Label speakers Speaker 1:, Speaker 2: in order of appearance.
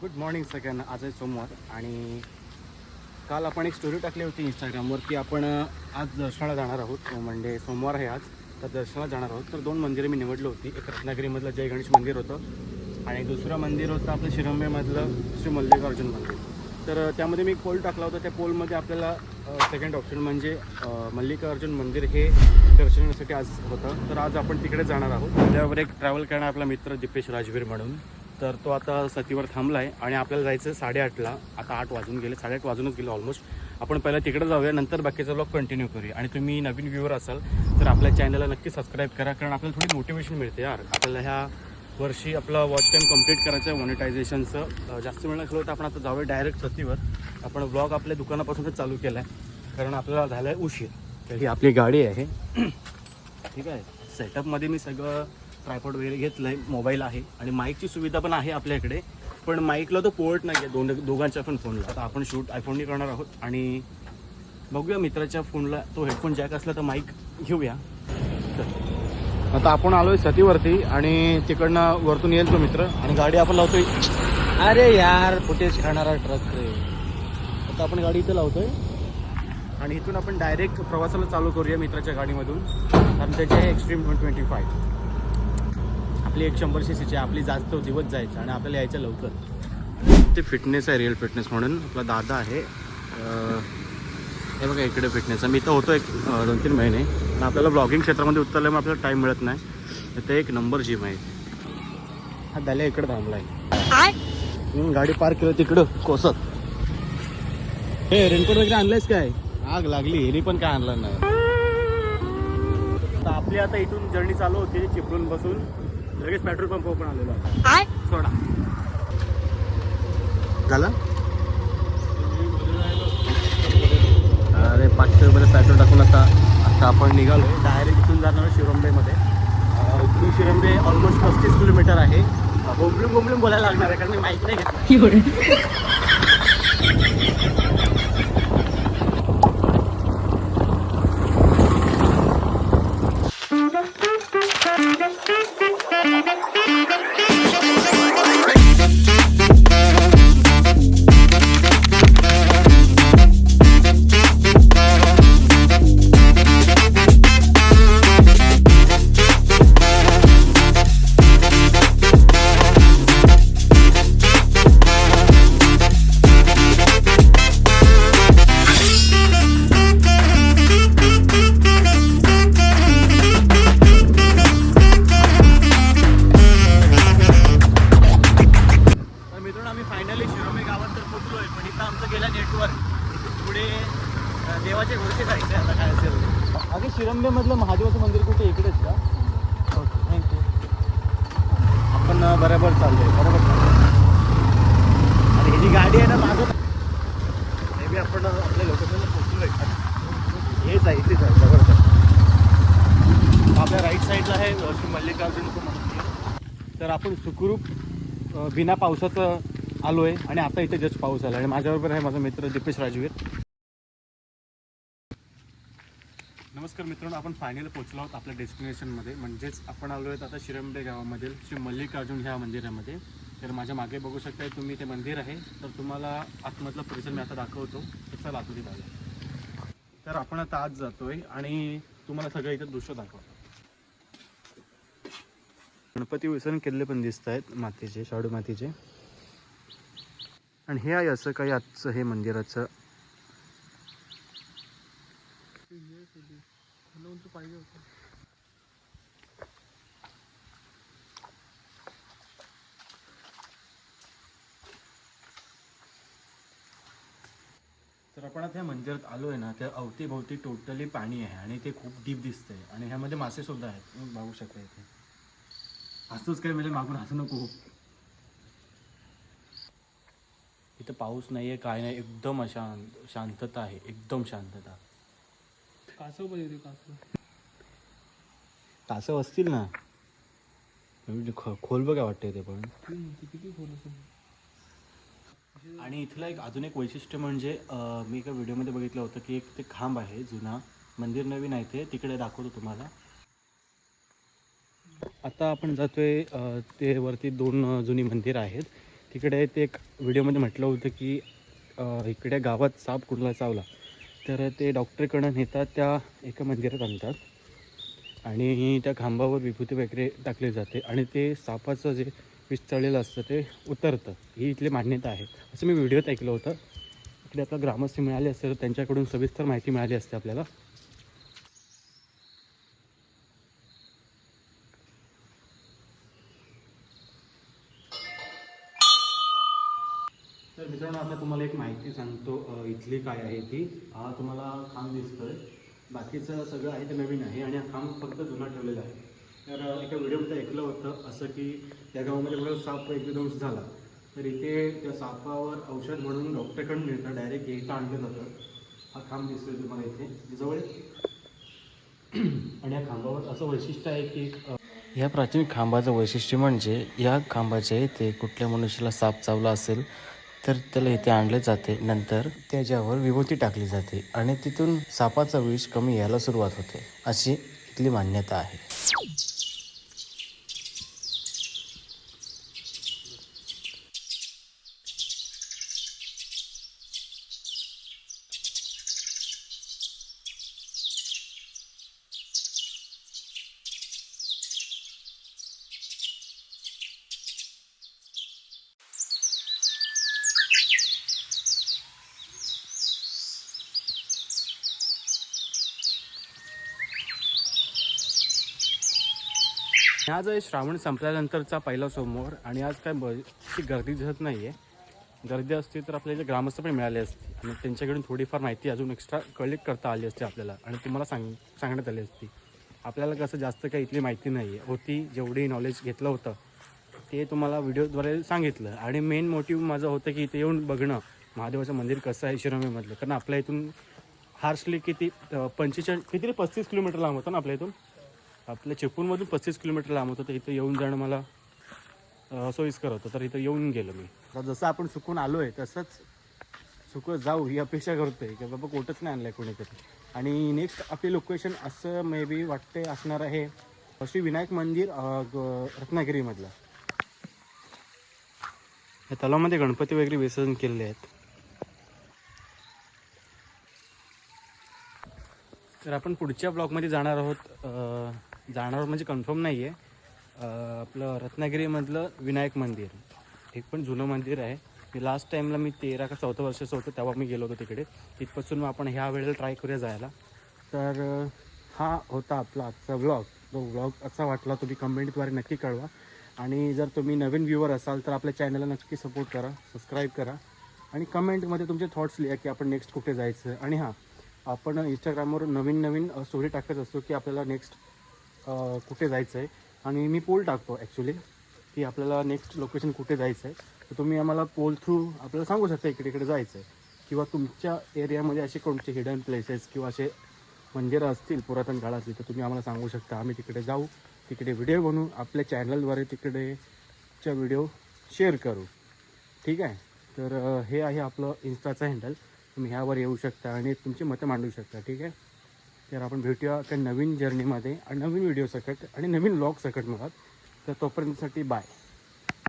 Speaker 1: Good morning सगळ्यांना. आज आहे सोमवार आणि काल आपण एक स्टोरी टाकली होती इंस्टाग्रामवर की आपण आज दर्शनाला जाणार आहोत. म्हणजे सोमवार आहे आज. तर दर्शनाला जाणार आहोत. तर दोन मंदिरं मी निवडली होती. एक रत्नागिरीमधलं जय गणेश मंदिर होतं आणि दुसरं मंदिर होतं आपलं शिरंबेमधलं श्री मल्लिकार्जुन मंदिर. तर त्यामध्ये मी पोल टाकला होता. त्या पोलमध्ये आपल्याला सेकंड ऑप्शन म्हणजे मल्लिकार्जुन मंदिर हे दर्शनासाठी आज होतं. तर आज आपण तिकडे जाणार आहोत. त्यावर एक ट्रॅव्हल करणार आपला मित्र दिपेश राजवीर म्हणून. तर तो आता सतीवर थांबला आहे आणि आपल्याला जायचं आहे साडेआठला. आता आठ वाजून गेले साडेआठ वाजूनच गेले ऑलमोस्ट आपण पहिला तिकडे जाऊया नंतर बाकीचा ब्लॉग कंटिन्यू करूया. आणि तुम्ही नवीन व्ह्यूवर असाल तर आपल्या चॅनलला नक्की सबस्क्राईब करा कारण आपल्याला थोडी मोटिवेशन मिळते यार. आपल्याला ह्या वर्षी आपला वॉच टाईम कंप्लीट करायचं आहे मॉनिटायझेशनचं जास्त वेळ नसलं तर आपण आता जाऊया डायरेक्ट सतीवर. आपण ब्लॉग आपल्या दुकानापासूनच चालू केला आहे कारण आपल्याला झालं आहे उशीर. तर ही आपली गाडी आहे. ठीक आहे. सेटअपमध्ये मी सगळं ट्रायपॉड वगैरे घेतलं आहे मोबाईल आहे आणि माईकची सुविधा पण आहे आपल्याकडे. पण माईकला तो पोर्ट नाही आहे दोन दोघांच्या पण फोनला आता आपण शूट आयफोनने करणार आहोत आणि बघूया मित्राच्या फोनला तो हेडफोन जॅक असला तर माईक घेऊया. तर आता आपण आलोय सतीवरती आणि तिकडनं वरतून येईल तो मित्र आणि गाडी आपण लावतोय. अरे यार फुटेज खाणारा ट्रक रे? आता आपण गाडी इथे लावतोय. आणि इथून आपण डायरेक्ट प्रवासाला चालू करूया मित्राच्या गाडीमधून. कारण त्याची आहे एक्स्ट्रीम वन ट्वेंटी फाय आपली एक शंभर सी सीची आपली जास्त दिवस जायचं आणि आपल्याला यायचं लवकर. ते फिटनेस आहे रिअल फिटनेस म्हणून. आपला दादा आहे. हे बघा इकडे फिटनेस मी इथं होतो एक दोन तीन महिने. पण आपल्याला ब्लॉगिंग क्षेत्रामध्ये उतरल्यामुळे आपल्याला टाईम मिळत नाही. तर ते एक नंबर जिम आहे. हा दाल्या इकडे थांबला आहे गाडी पार्क केलं तिकडं कोसत. हे रेनकोट वगैरे आणलंयस काय? आग लागली हेनी पण काय आणलं नाही. तर आपली आता इथून जर्नी चालू होती चिपळूण बसून लगेच पेट्रोल पंप पण आलेलो आहे. सोडा. झालं? अरे पाचशे रुपये पेट्रोल टाकून आता आता आपण निघालो. डायरेक्ट इथून जाणार शिरंबेमध्ये इथून शिरंबे ऑलमोस्ट पस्तीस किलोमीटर आहे. बोंबलून बोंबलून बोलायला लागणार आहे कारण मी माहीत नाही घेतलं. आम्ही फायनली शिरोमे गावात तर पोचलोय पण इथं आमचं गेलं नेटवर्क पुढे अं, देवाच्या घरचे जायचं आता काय असेल अगे शिरंबेमधलं महादेवाचं मंदिर कुठे इकडेच का? ओके थँक्यू आपण बरोबर चाललोय बरोबर चाललोय. आणि ही जी गाडी आहे ना मागं मे बी आपण आपल्या लोकेशनला पोचलोय हेच आहे इथेच आहे आहे. आपल्या राईट साईडला आहे श्री मल्लिकार्जुनचं मंदिर. तर आपण सुखरूप बिना पावसाचं आलो आहे आणि आता इथे जस्ट पाऊस आला आणि माझ्याबरोबर आहे माझा मित्र दीपेश राजवीर. नमस्कार मित्रांनो आपण फायनल पोहोचलो आहोत आपल्या डेस्टिनेशनमध्ये म्हणजेच आपण आलो आहेत आता शिरंबे गावामधील श्री मल्लिकार्जुन ह्या मंदिरामध्ये. तर माझ्या मागे बघू शकताय तुम्ही ते मंदिर आहे. तर तुम्हाला आतमधला परिसर मी आता दाखवतो. तर चला आतमध्ये तर आपण आता आज जातोय आणि तुम्हाला सगळं इथं दृश्य दाखवतो. गणपती विसर्जन केलेले पण दिसत आहेत मातीचे शाडू मातीचे. आणि हे आहे असं काही आजचं हे मंदिराचं. तर आपण आता या मंदिरात आलो आहे ना त्या अवतीभोवती टोटली पाणी आहे आणि ते खूप डीप दिसतंय. आणि ह्यामध्ये मासे सुद्धा आहेत. बघू शकता इथे. असतोच काय म्हणजे मागून हसू नको. इथं पाऊस नाहीये काय नाही एकदम अशांत शांतता आहे एकदम शांतता.
Speaker 2: कासव येते कासव.
Speaker 1: कासव असतील ना? म्हणजे ख- खोल बघा वाटतंय ते पण.
Speaker 2: किती खोल असेल.
Speaker 1: आणि इथलं एक अजून एक वैशिष्ट्य म्हणजे अं, मी एका व्हिडिओमध्ये बघितलं होतं की एक ते खांब आहे जुना. मंदिर नवीन आहे ते तिकडे दाखवतो तुम्हाला. आता आपण जातोय अ, ते वरती दोन अ, जुनी मंदिर आहेत. तिकडे ते एक व्हिडिओमध्ये म्हटलं होतं की इकडे गावात साप कुठला चावला तर ते डॉक्टरकडं नेतात त्या एका मंदिरात आणतात. आणि त्या खांबावर विभूती वगैरे टाकली जाते. आणि ते सापाचं जे विस्तळलेलं असतं ते उतरतं. ही इथली मान्यता आहे. असं मी व्हिडिओत ऐकलं होतं. इकडे आपलं ग्रामस्थ मिळाले असते तर त्यांच्याकडून सविस्तर माहिती मिळाली असते आपल्याला. मित्रांनो आता तुम्हाला एक माहिती सांगतो इथली काय आहे ती. हा तुम्हाला खांब दिसतोय. बाकीचं सगळं आहे ते नवीन आहे आणि हा खांब फक्त जुना ठेवलेला आहे. तर एका व्हिडिओमध्ये ऐकलं होतं असं की त्या गावामध्ये बघा साप एक दिवस झाला. तर इथे त्या सापावर औषध म्हणून डॉक्टरकडून मिळतं डायरेक्ट इथं आणलं जातं. हा खांब दिसतोय तुम्हाला इथे. जवळ. आणि या खांबावर असं वैशिष्ट्य आहे की
Speaker 3: या प्राचीन खांबाचं वैशिष्ट्य म्हणजे या खांबाच्या इथे कुठल्या मनुष्याला साप चावला असेल तर त्याला इथे आणले जाते. नंतर त्याच्यावर विभूती टाकली जाते आणि तिथून सापाचा विष कमी यायला सुरुवात होते. अशी इथली मान्यता आहे.
Speaker 1: आज आहे श्रावण संपल्यानंतरचा पहिला सोमवार आणि आज काय ती गर्दी दिसत नाही आहे गर्दी असती तर आपल्याला ग्रामस्थ पण मिळाले असते आणि त्यांच्याकडून थोडीफार माहिती अजून एक्स्ट्रा कलेक्ट करता आली असते आपल्याला आणि तुम्हाला सांग सांगण्यात आली असती. आपल्याला कसं जास्त काही इथली माहिती नाही आहे होती जेवढी नॉलेज घेतलं होतं ते तुम्हाला व्हिडिओद्वारे सांगितलं. आणि मेन मोटिव्ह माझं होतं की इथे येऊन बघणं महादेवाचं मंदिर कसं आहे शिरोमीमधलं कारण आपल्या इथून हार्सली किती पंचेचाळीस किती पस्तीस किलोमीटर लांब होतं ना आपल्या इथून. आपल्या चिपळूणमधून पस्तीस किलोमीटर लांब होतं तर इथं येऊन जाणं मला सोयीस्कर होतं. तर इथं येऊन गेलो मी. जसं आपण चुकून आलो आहे तसंच सुकं जाऊ ही अपेक्षा करतो आहे की बाबा कोटच नाही आणलं आहे कोणीतरी. आणि नेक्स्ट आपली लोकेशन असं मे बी वाटते असणार आहे श्री विनायक मंदिर ग- रत्नागिरीमधलं. या तलावामध्ये गणपती वगैरे विसर्जन केलेले आहेत. तर आपण पुढच्या ब्लॉगमध्ये जाणार आहोत जाणार म्हणजे कन्फर्म नाही आहे आपलं रत्नागिरीमधलं विनायक मंदिर. एक पण जुनं मंदिर आहे. मी लास्ट टाईमला मी तेरा का चौथं वर्षाचं होतं तेव्हा मी गेलो होतो तिकडे. तिथपासून मग आपण ह्या वेळेला ट्राय करूया जायला. तर हा होता आपला आजचा व्लॉग तो व्लॉग असा वाटला तुम्ही कमेंटद्वारे नक्की कळवा. आणि जर तुम्ही नवीन व्ह्युअर असाल तर आपल्या चॅनलला नक्की सपोर्ट करा सबस्क्राईब करा. आणि कमेंटमध्ये तुमचे थॉट्स लिहा की आपण नेक्स्ट कुठे जायचं. आणि हां आपण इंस्टाग्रामवर नवीन नवीन स्टोरी टाकत असतो की आपल्याला नेक्स्ट कुठे जायचं आहे आणि मी पोल टाकतो ॲक्च्युली की आपल्याला नेक्स्ट लोकेशन कुठे जायचं आहे तर तुम्ही आम्हाला पोल थ्रू आपल्याला सांगू शकता इकडे इकडे जायचं आहे किंवा तुमच्या एरियामध्ये असे कोणते हिडन प्लेसेस किंवा असे मंदिरं असतील पुरातन काळातली तर तुम्ही आम्हाला सांगू शकता. आम्ही तिकडे जाऊ तिकडे व्हिडिओ बनवू आपल्या चॅनलद्वारे तिकडेच्या व्हिडिओ शेअर करू. ठीक आहे? तर हे आहे आपलं इन्स्टाचं हँडल तुम्ही ह्यावर येऊ शकता आणि तुमची मतं मांडू शकता. ठीक आहे? तर आपण भेटूया त्या नवीन जर्नीमध्ये आणि नवीन व्हिडिओ सकट आणि नवीन लॉग सकट मुळात तर तोपर्यंतसाठी बाय